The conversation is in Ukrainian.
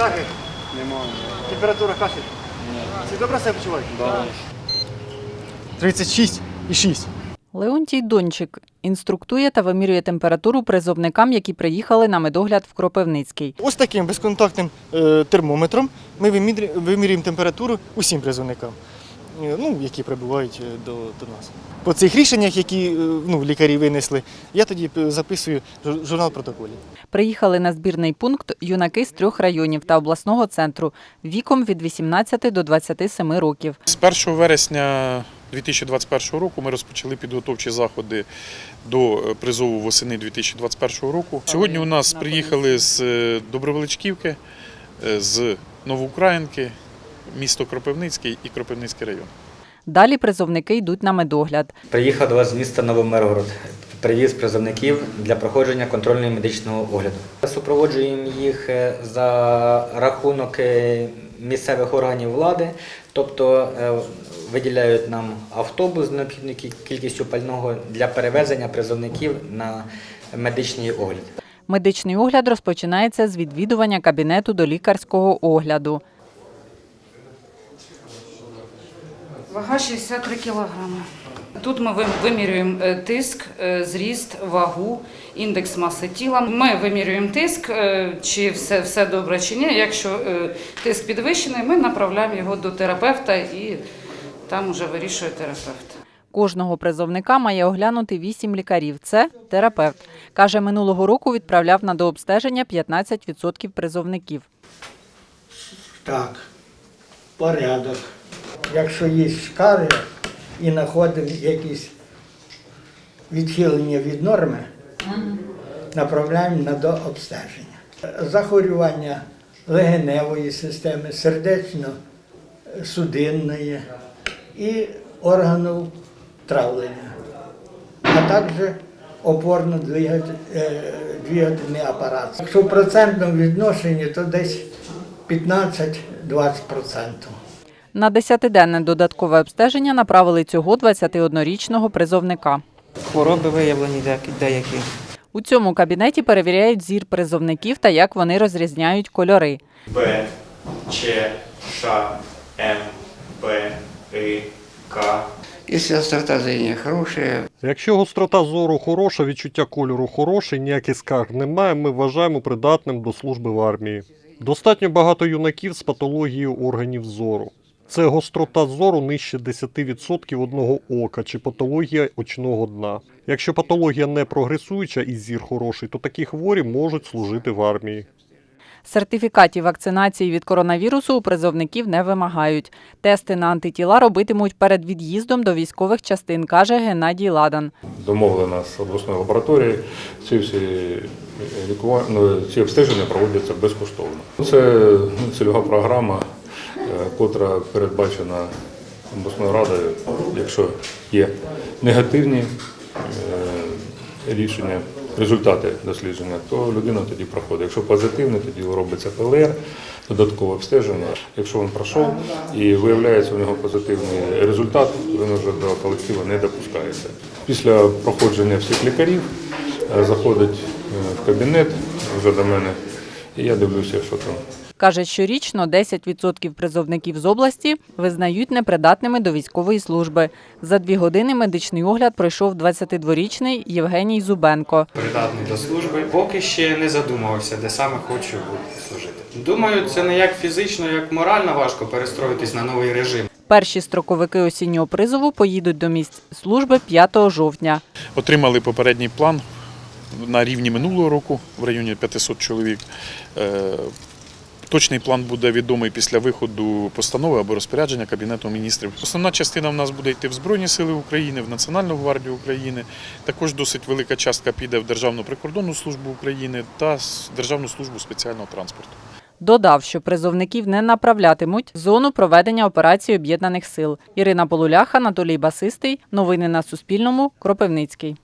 Скарги? Немає. Температура кашель? Всі добре себе почуваєте? Да. 36 і 6. Леонтій Дончик інструктує та вимірює температуру призовникам, які приїхали на медогляд в Кропивницький. Ось таким безконтактним е, термометром ми вимірюємо температуру усім призовникам, ну, які прибувають е, до, до нас. По цих рішеннях, які е, ну, лікарі винесли, я тоді е, записую журнал протоколів. Приїхали на збірний пункт юнаки з трьох районів та обласного центру віком від 18 до 27 років. З 1 вересня 2021 року ми розпочали підготовчі заходи до е, призову восени 2021 року. Сьогодні у нас приїхали з е, Добровеличківки, е, з Новоукраїнки, місто Кропивницький і Кропивницький район. Далі призовники йдуть на медогляд. Приїхав до вас з міста Новомиргород. Привіз призовників для проходження контрольного медичного огляду. Супроводжуємо їх е, за рахунок е, місцевих органів влади, тобто е, виділяють нам автобус з необхідною кількістю пального для перевезення призовників на медичний огляд. Медичний огляд розпочинається з відвідування кабінету до лікарського огляду. Вага 63 кілограми. Тут ми вимірюємо е, тиск, е, зріст, вагу, індекс маси тіла. Ми вимірюємо тиск, е, чи все, все добре чи ні. Якщо тиск підвищений, ми направляємо його до терапевта і там вже вирішує терапевт. Кожного призовника має оглянути 8 лікарів. Це терапевт. Каже, минулого року відправляв на дообстеження 15% призовників. Так, порядок. Якщо є скарги і знаходимо якісь відхилення від норми, направляємо на дообстеження. Захворювання легеневої системи, сердечно-судинної і органів травлення, а також опорно-двигательний апарат. Якщо в процентному відношенні, то десь 15-20%. На 10-денне додаткове обстеження направили цього 21-річного призовника. Хвороби виявлені деякі-. У цьому кабінеті перевіряють зір призовників та як вони розрізняють кольори. Б, Ч, Ш, М, Б, И, К. Якщо острота зрення хороша, Якщо гострота зору хороша, відчуття кольору хороше, ніяких скарг немає, ми вважаємо придатним до служби в армії. Достатньо багато юнаків з патологією органів зору. Це гострота зору нижче 10% одного ока чи патологія очного дна. Якщо патологія не прогресуюча і зір хороший, то такі хворі можуть служити в армії. Сертифікатів вакцинації від коронавірусу у призовників не вимагають. Тести на антитіла робитимуть перед від'їздом до військових частин, каже Геннадій Ладан. домовлена з обласною лабораторією. Ці всі лікування, ну, ці обстеження проводяться безкоштовно. Це цільова програма, е, котра передбачена обласною радою. Якщо є негативні е, рішення, результати дослідження, то людина тоді проходить. Якщо позитивне, тоді робиться ПЛР, додаткове обстеження. Якщо він пройшов і виявляється у нього позитивний результат, він вже до колективу не допускається. Після проходження всіх лікарів е, заходить е, в кабінет вже до мене, і я дивлюся, що там. Каже, щорічно 10% призовників з області визнають непридатними до військової служби. За дві години медичний огляд пройшов 22-річний Євгеній Зубенко. придатний до служби. Поки ще не задумувався, де саме хочу служити. Думаю, це не як фізично, як морально важко перестроїтись на новий режим. Перші строковики осіннього призову поїдуть до місць служби 5 жовтня. Отримали попередній план на рівні минулого року в районі 500 чоловік. Точний план буде відомий після виходу постанови або розпорядження Кабінету міністрів. Основна частина в нас буде йти в Збройні Сили України, в Національну гвардію України. Також досить велика частка піде в Державну прикордонну службу України та Державну службу спеціального транспорту. Додав, що призовників не направлятимуть зону проведення операції об'єднаних сил. Ірина Полулях, Анатолій Басистий. Новини на Суспільному. Кропивницький.